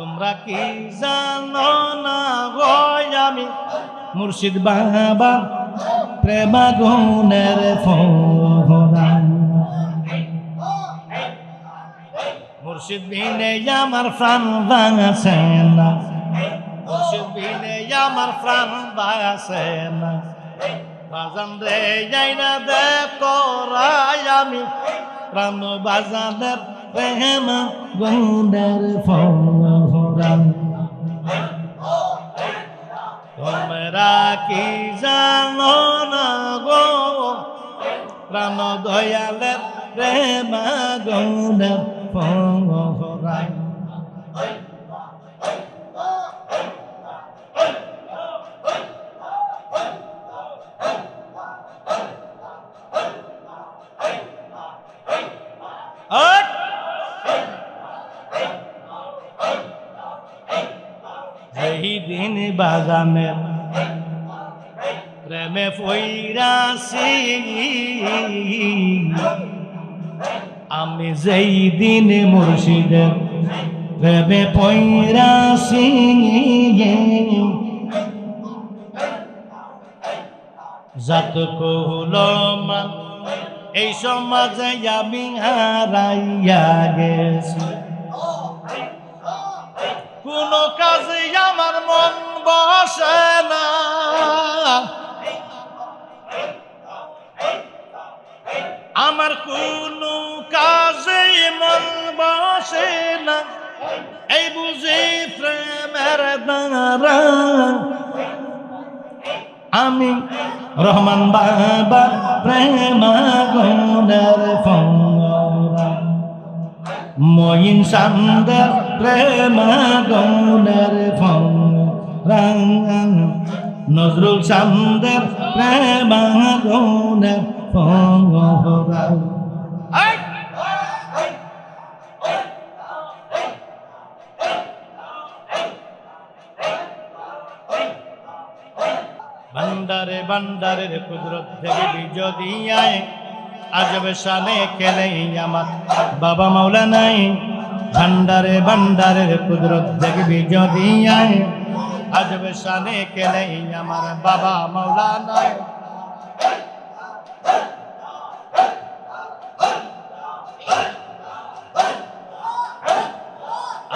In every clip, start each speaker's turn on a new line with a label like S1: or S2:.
S1: তোমরা কি জানো না গো আমি? মুর্শিদ বাবা প্রেমাগুনের ফোরা মুর্শিদ বিনে আমার প্রাণ ভাঙাছে না। মুর্শিদ বিনে আমার প্রাণ ভাঙাছে না। বাজান রে যাই না দে তোরাই আমি। প্রাণ বাজানের প্রেম গুণের ফোরা তোমরা কি জানো না গো? প্রাণ দয়ালের প্রেম গুণের বাজানের প্রেমে ফইরাছি আমি যেই দিন মুর্শিদের প্রেমে পৈরাছি জাত কহলমান এই সমাজে আমি হারাইয়া গেছি কোন কাজে আমার মন বসে না। আমার কোন কাজে মন বসে না। এই বুঝি প্রেমের দ্বারা। আমি রহমান বাবা প্রেম গুণের মইন সান্দের প্রেম গৌনের নজরুল সান্দের প্রেম ফং ভান্ডারে ভান্ডারের কুদরত থেকে যদি আয় আজব শানে খেলে আমার বাবা মাওলা নাই ভান্ডারে ভান্ডারের কুদরত দেখবি যদি আয় আজব শানে খেলে আমার বাবা মাওলা নাই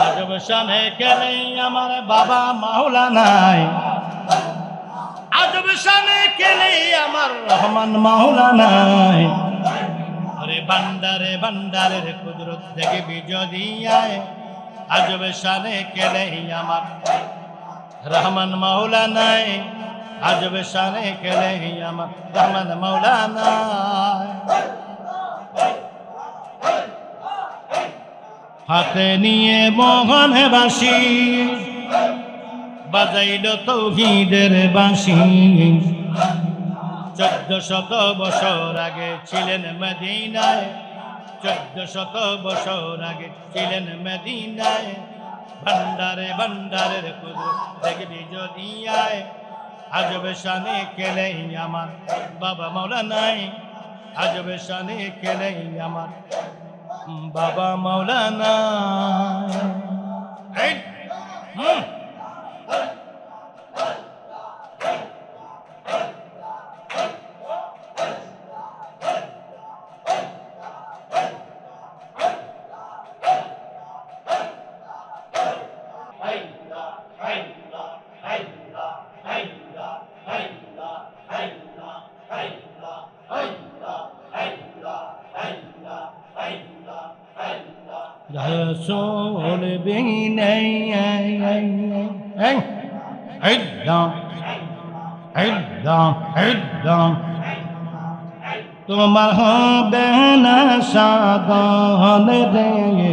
S1: আজব শানে খেলে আমার বাবা মাওলা নাই আজব শানে খেলে আমার রহমান মাওলা নাই আরে বান্দারে, বান্দারের কুদরত থেকে বিজয়ী আয়। আজব শানে খেলে আমার রহমান মাওলা নাই, আজব শানে খেলে আমার রহমান মাওলা নাই। হাতে নিয়ে মোহন বাসি বাজাইল তৌহিদের বাঁশি। চোদ্দ শত বছর আগে ছিলেন মদিনায়, চোদ্দ শত বছর আগে ছিলেন মদিনায়। ভান্ডারে, ভান্ডারের কুদু দেখবি যদি আয়। আজবে শানে খেলে আমার বাবা মাওলা নাই। আজবে শানে খেলে আমার বাবা মাওলা নাই। হুম। রসুল বিনে একদম একদম একদম তোমার হবে না সাধন রে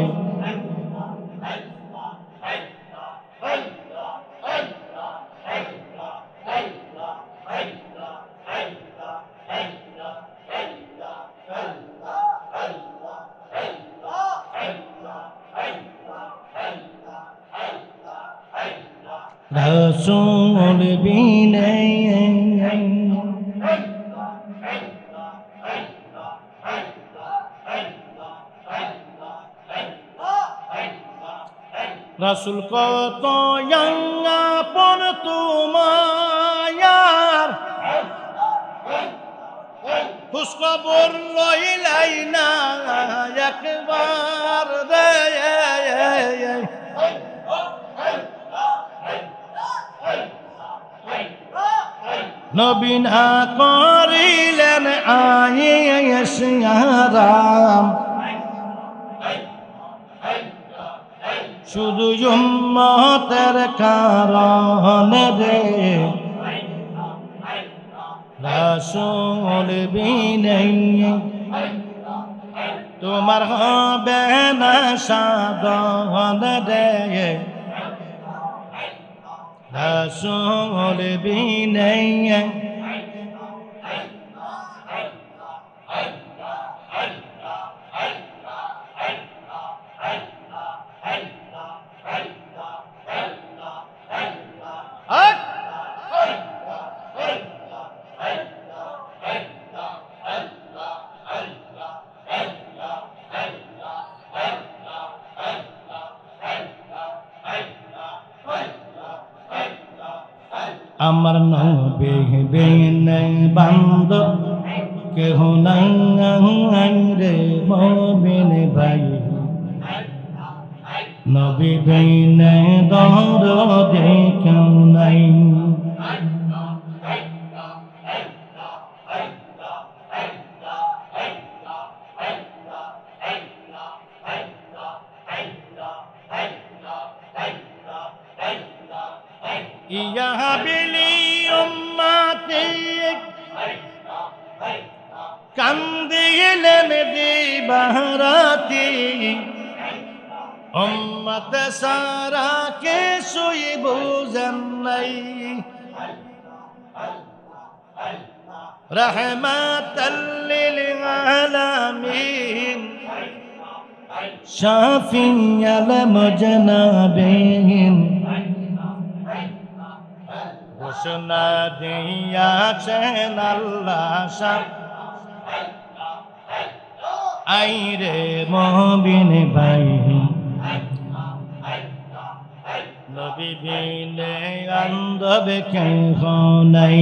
S1: রসুল বিনে রাসুল কত পন তোমার খুশখবর লইলাই না একবার রে নবীনা করিলেন আয়ারাম শুধু উম্মতের কারণে রে। রাসূল বিনয় তোমার হবে না সাধন রে। রাসূল বিনয় আমার নবে বেন বান্দ কেহ নাই রে মবিন ভাই। নবী বেন দর দেখেও নাই। কান্দিলেন দিবারাতি। উম্মত সারা কে সুই বুঝন নাই। রহমাতাল লিল আলামিন। শাফিয়াল মুজনাবিন। ঘোষণা দিয়াছেন আল্লাহ শাহ আইরে মহবিন ভাই। নবী বিনে আন্দবে কেন নাই।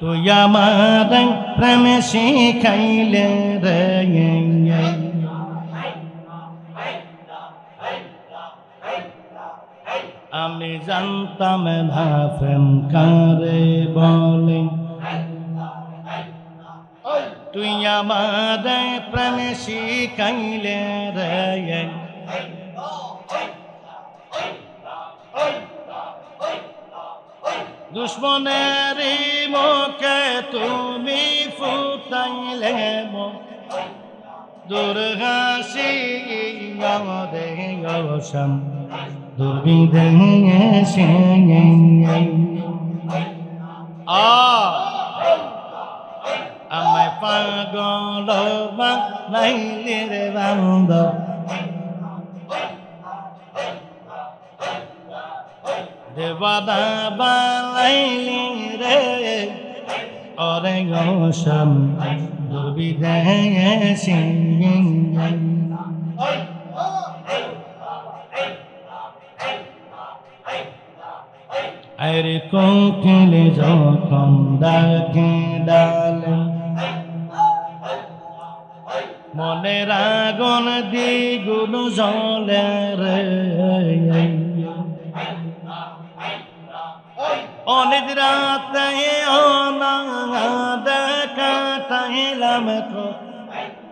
S1: তুই আমার প্রেম শিখাইলে রে আমি জানতাম না প্রেম কারে বলে তুই আমার প্রেম শিখাইলে রে দুশ্মনের মুখে তুমি ফুটাইলে দুর্গাসি দেশম দুর্বিধে আ। আমায় পাগল বানাইলে রে বান্ধব। দেবাদা বালাইলি রে। অরে গোসম দুর্বিদে সিং আরে কোকিলে যখন ডাকে ডালে মনের আগুন দ্বিগুণ জলে রে অনিদ্রাতে অনাদে চাইলাম কো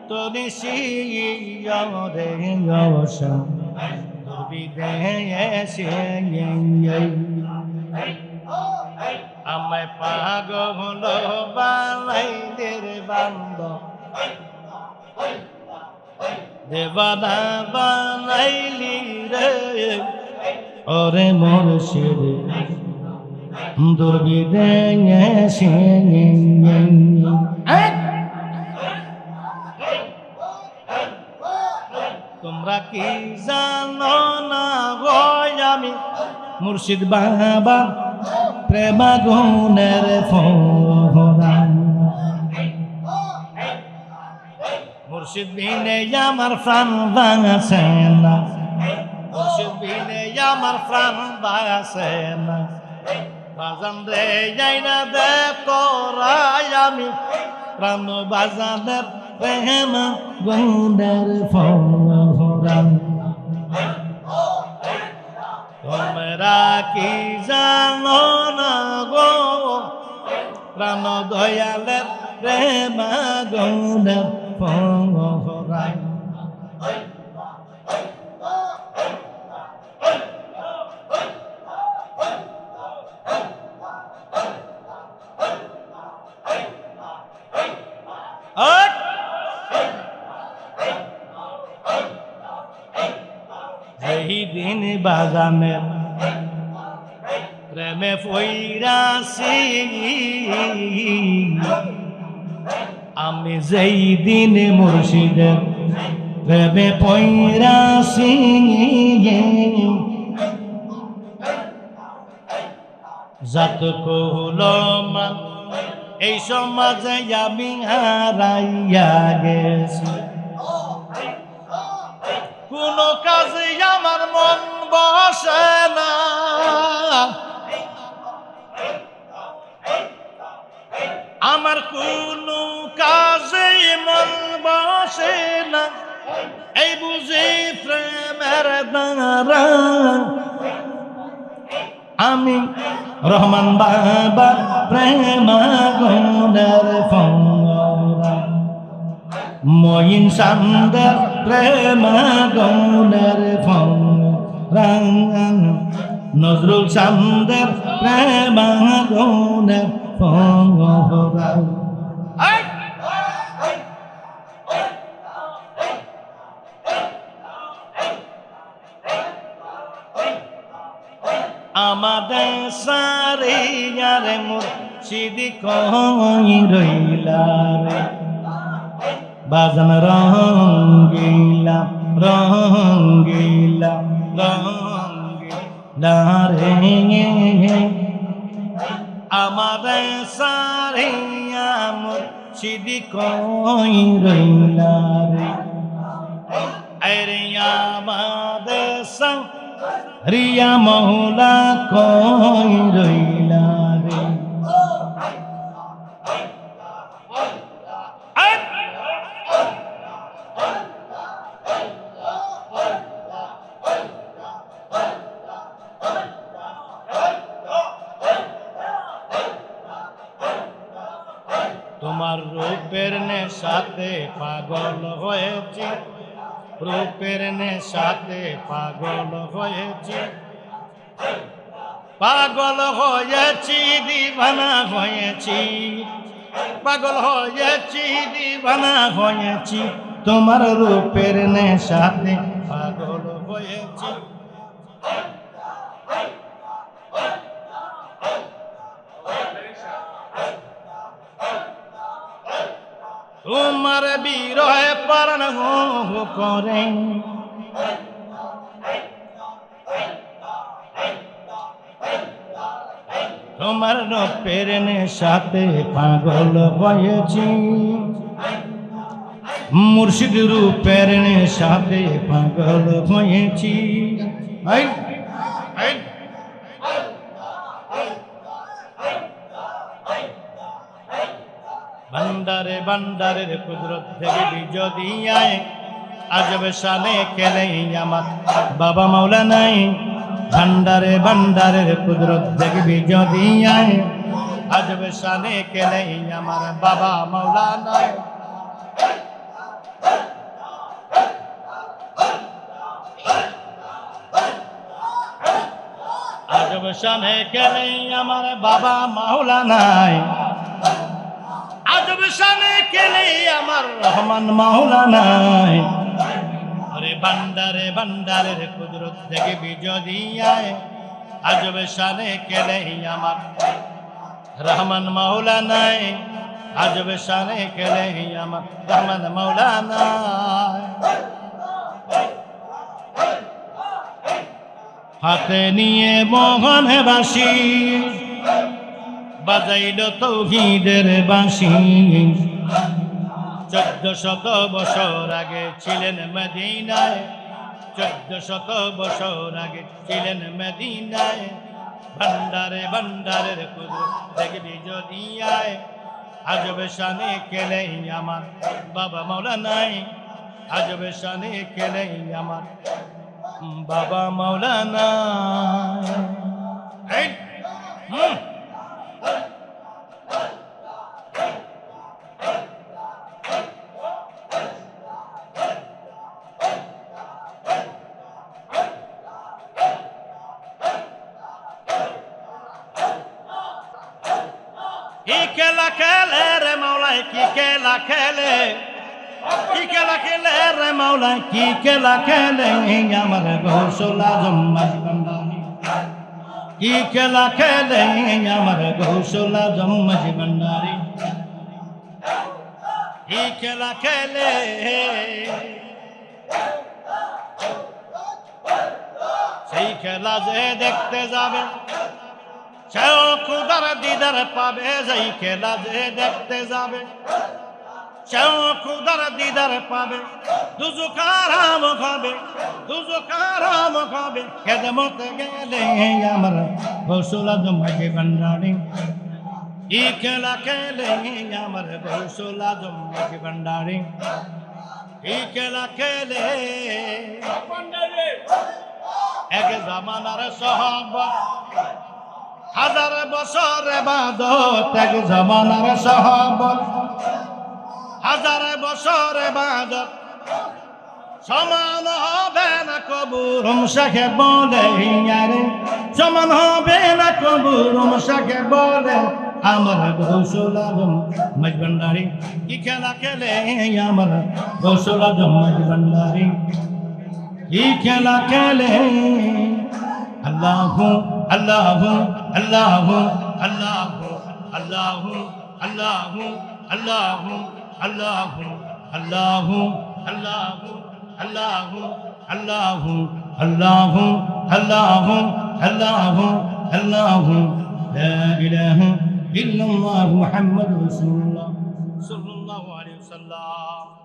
S1: তোরে শিয়রে গসা দুর্বিদেশে আমায় পাগল বানাই দের বান্দ দেবানা বানাইলি রে। ওরে মুর্শিদ দুর্বিদেশে তোমরা কি জানো না গয় আমি? মুর্শিদ বাবা প্রেমাগুনের ফোরা মুর্শিদ বিনে আমার প্রাণ ভাঙাছে না। মুর্শিদ বিনে আমার প্রাণ ভাঙাছে না। বাজান রে যাই না দে তোরাই আমি প্রাণ বাজানের প্রেম গুণের ফোরা তোমরা কি জানো না গো প্রাণ দয়ালের প্রেম ফোরা দিন বাগানের প্রেমে ফইরাছি আমি যেই দিন মুর্শিদের প্রেমে পৈরাছি যাত কহলমান এই সমাজে আমি হারাইয়া গেছি। কোন কাজে আমার মন বসে না। আমার কোন কাজে মন বসে না। এই বুঝি প্রেমের দ্বারা আমি রহমান বাবা প্রেম গুণের মঈন সান্দের প্রেম গৌনের রাং নজরুল সান্দের প্রেম গৌনের আমাদের সারিয়ার মুর্শিদি কই রইলা রে? বাজান রঙ্গিলা রঙ্গিলা। আমার সারিয়া মুর্শিদি কই রইলা রে আরে সারিয়া রিয়া মৌলা কই তোমার রূপের নেশাতে পাগল হয়েছি। রূপের নেশাতে পাগল হয়েছি। পাগল হয়েছি, দিবানা হয়েছি। পাগল হয়েছি, দিবানা হয়েছি। তোমার রূপের নেশাতে পাগল হয়েছি তোমার বিরহে পরণ করে। তোমার রূপের নেশাতে পাগল হয়েছি। মুর্শিদ রূপের নেশাতে পাগল হয়েছি। ভান্ডারে ভান্ডারের কুদরত থেকে বিজয় আয়। আজব শানে খেলে আমার বাবা মাওলা নাই। ভান্ডারে ভান্ডারের কুদরত থেকে বিজয় আয়। আজব শানে কেলে আমার বাবা মৌলানা আজব শানে কেলে আমার বাবা মাওলানায় আজব শানে কেলে আমার রহমান মাওলানায় আরে বান্দারে বান্দারের কুদরত থেকে বিজদিয়ায় আজব শানে কেলে আমার রহমান মাওলানায় আজব শানে কেলে আমার রহমান মাওলানায় হাতে নিয়ে মোহন বাসি। বাজাইল তৌহিদের বাঁশি। চোদ্দ শত বছর আগে ছিলেন মদিনায়। চোদ্দ শত বছর আগে ছিলেন মদিনায়। ভান্ডারে ভান্ডারের কুদু দেখবি যদি আয়। আজবে শানে কেলে আমার বাবা মৌলানাই আজবে শানে কেলে আমার বাবা মৌলানা হুম। খেলা? কি খেলা খেলে রে মাওলাই কি খেলা খেলে? আমার গৌসল আজম কি খেলা খেলে? আমার গৌসল আজম মজবন্দারি কি খেলা খেলে? সেই খেলা যে দেখতে যাবে, সেও খুদার দিদার পাবে। যেই খেলা যে দেখতে যাবে সেও খুদার দিদার পাবে দুজু কারাম খাবে দুজু কারাম খাবে খেদমত গেলে আমার হৌসলা জমাকে ভান্ডারি ই খেলা খেলে আমার হৌসলা জমাকে ভান্ডারি ই খেলা খেলে এক জামানার সহবা হাজার বছর বাদত এক জমানার সহবত হাজার বছর বাদত। সমান হবে না কবুরম শাখে বলে ইয়ারে সমান হবে না কবুরম শাখে বলে আমার গৌসল আজম মজবন্ডারি কি খেলা খেলে আমার গৌসল আজম মজবন্ডারি কি খেলা খেলে আল্লাহ আল্লাহ আল্লাহ আল্লাহ আল্লাহ আল্লাহ আল্লাহ। আল্লাহ আল্লাহ আল্লাহ আল্লাহ আল্লাহ আল্লাহ আল্লাহ আল্লাহ আল্লাহ لا إله إلا الله محمد رسول الله صلى الله عليه وسلم